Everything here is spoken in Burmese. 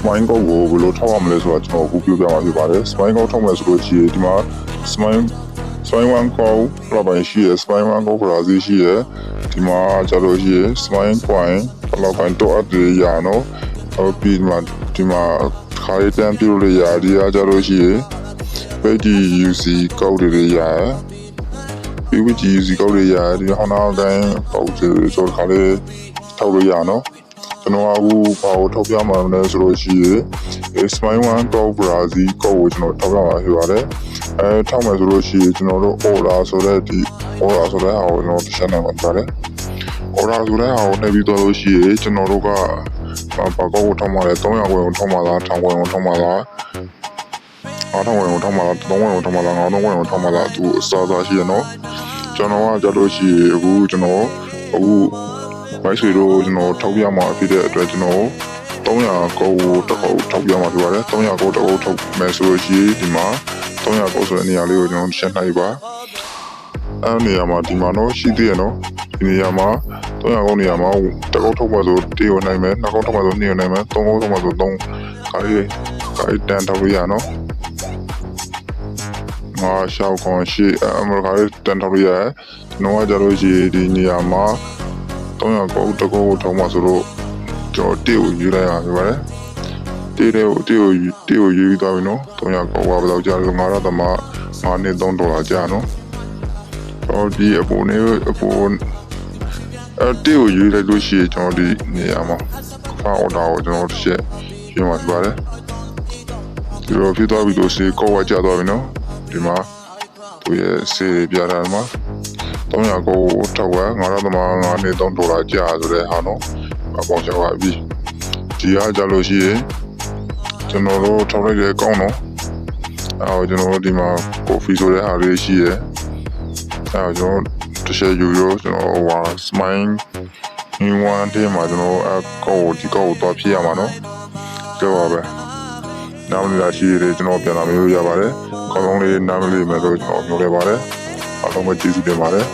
smile ကောက်ကိုဘယ်လိုထောက်ရမလဲဆိုတာကျွန်တော်အခုပြောပြမှာဖြစ်ပါတယ် smile ကောက်ထောက်မယ်ဆိုလို့ရှိရင်ဒီမှာ smile smile one ကောက်လောက်ပိုင်းရှိရယ် smile one ကောက် browser ရှိရယ်ဒီမှာကျတော့ရှိရယ် smile coin လောက်ပိုင်းတော့အပ်တယ်ရနော်ဟုတ်ပြီးဒီမှာဒီမှာခါရီတန်ပြလို့ရဒီအားကျတော့ရှိရယ် page UC ကောက်တွေရရယ် PVG UC ကောက်တွေရရယ်ဒီဟောင်းနောက်တိုင်းကောက်တွေဆိုတော့ခါလေးထောက်လို့ရနော် ကျွန်တော်အခုဘာကိုထောက်ပြမှာလဲဆိုလို့ရှိရင် Smile One Go Brazil ကိုကိုကျွန်တော်ထောက်ပြမှာဖြစ်ပါတယ်အဲထောက်မယ်ဆိုလို့ရှိရင်ကျွန်တော်တို့ order ဆိုတဲ့ဒီ order ဆိုတဲ့ဟာကိုကျွန်တော်တစ်ချက်နိုင်မှာပါတယ် order ဆိုတဲ့ဟာကိုနှိပ်ပြီးတော့လို့ရှိရင်ကျွန်တော်တို့ကဘာဘာကောကိုထောက်မှာလဲ300ကိုထောက်မှာလား1000ကိုထောက်မှာလားအားထောက်ဝင်ကိုထောက်မှာလား300ကိုထောက်မှာလား900ကိုထောက်မှာလားသူအစားအစာရှိရနော်ကျွန်တော်ကကြလို့ရှိရင်အခုကျွန်တော်အခု မိုက်ဆွေတို့ကျွန်တော်ထောက်ပြမှာဖြစ်တဲ့အတွက်ကျွန်တော်300ကိုတစ်ခုထောက်ပြမှာဖြစ်ပါတယ်300ကိုတစ်ခုထုတ်မယ်ဆိုလို့ရှိရင်ဒီမှာ300ကိုဆိုတဲ့နေရာလေးကိုကျွန်တော်ရှင်းနိုင်ပါအဲ့နေရာမှာဒီမှာတော့ရှိသေးရနော်ဒီနေရာမှာ300ကိုနေရာမှာတစ်ခုထုတ်မှဆိုတေးရနိုင်မယ်နှစ်ခုထုတ်မှဆို2ရနိုင်မယ်သုံးခုထုတ်မှဆို3ခါလေးခါလေးတန်ထောက်လို့ရနော်ငါရှောက်ခွန်ရှိအမေရိကန်တန်ထောက်လို့ရတယ်ကျွန်တော်ကကြလို့ရှိရင်ဒီနေရာမှာ 300ကိုတကောကိုထောင်းမှဆိုတော့ကျွန်တော်တေကိုယူလိုက်ရပါပါတယ်တေတဲ့ကိုတေကိုတေကိုယူပြီးသွားပြီနော်300ကိုကဘယ်လောက်ကြာလဲငါရသမ9နှစ်3ဒေါ်လာကြာနော်ဟောဒီအပေါ်နေအပေါ်အတေကိုယူလိုက်လို့ရှိရင်ကျွန်တော်ဒီနေရာမှာဖာအော်ဒါကိုကျွန်တော်တစ်ချက်ပြင်မှာပြပါတယ်ဒီလိုဖြစ်သွားပြီလို့ရှိရင်ကောဝကြာသွားပြီနော်ဒီမှာသူရဲ့စေးပြတာမှာ 300ကိုထောက်ဝက်9သမား9နှစ်3ဒေါ်လာကြာဆိုတဲ့ဟာနော်အပေါင်းချပါပြီဒီအားကြလို့ရှိရင်ကျွန်တော်တို့ထောက်လိုက်တဲ့ကောင်းနော်အော်ကျွန်တော်တို့ဒီမှာကော်ဖီဆိုတဲ့ဟာလေးရှိရယ်အဲကျွန်တော်တစ်ချက်ယူရောကျွန်တော်ဟို smile in one day မှာကျွန်တော်အကောက်ဒီကောက်ကိုတော့ဖြစ်ရမှာနော်ကြောက်ပါပဲနားမလည်ရှိရတယ်ကျွန်တော်ပြန်လာမျိုးရပါတယ်ခေါင်းလုံးလေးနားမလည်မယ်လို့ကျွန်တော်ပြောခဲ့ပါတယ် အားလုံးပဲကျေးဇူးတင်ပါတယ်